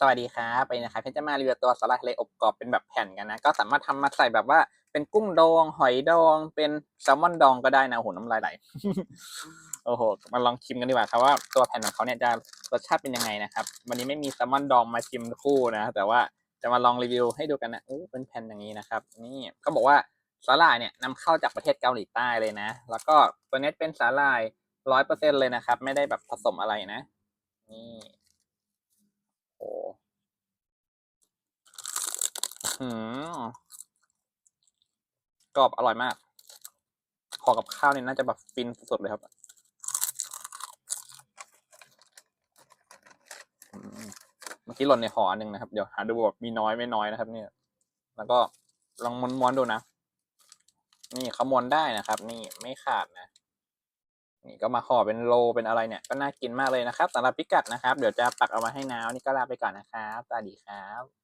สวัสดีครับไปนะครับเพชรจะมารีวิวตัวสลัดทะเลอบกรอบเป็นแบบแผ่นกันนะ ก็สามารถทำมาใส่แบบว่าเป็นกุ้งดอง หอยดอง เป็นแซลมอนดองก็ได้นะโอ้โหน้ำลายไหลโอ้โหมาลองชิมกันดีกว่าครับว่าตัวแผ่นของเขาเนี่ยจะรสชาติเป็นยังไงนะครับ วันนี้ไม่มีแซลมอนดองมาชิมคู่นะ แต่ว่าจะมาลองรีวิวให้ดูกันนะโอ้เป็นแผ่นอย่างนี้นะครับ นี่เขาบอกว่าสาหร่ายเนี่ยนำเข้าจากประเทศเกาหลีใต้เลยนะ แล้วก็ตัวนี้เป็นสาหร่ายร้อยเปอร์เซ็นเลยนะครับ ไม่ได้แบบผสมอะไรนะ นี่ โอ้หืม กรอบอร่อยมาก ขอกับข้าวเนี่ยน่าจะแบบฟินสุดเลยครับเมื่อกี้หล่นในห่ออันหนึ่งนะครับ เดี๋ยวหาดูแบบมีน้อยไม่น้อยนะครับ เนี่ย แล้วก็ลองม้วนๆดูนะ นี่เขาม้วนได้นะครับ นี่ไม่ขาดนะ นี่ก็มาห่อเป็นโลเป็นอะไรเนี่ย ก็น่ากินมากเลยนะครับสำหรับพิกัดนะครับ เดี๋ยวจะปักเอามาให้นาวนี่ก็ลาไปก่อนนะครับสวัสดีครับ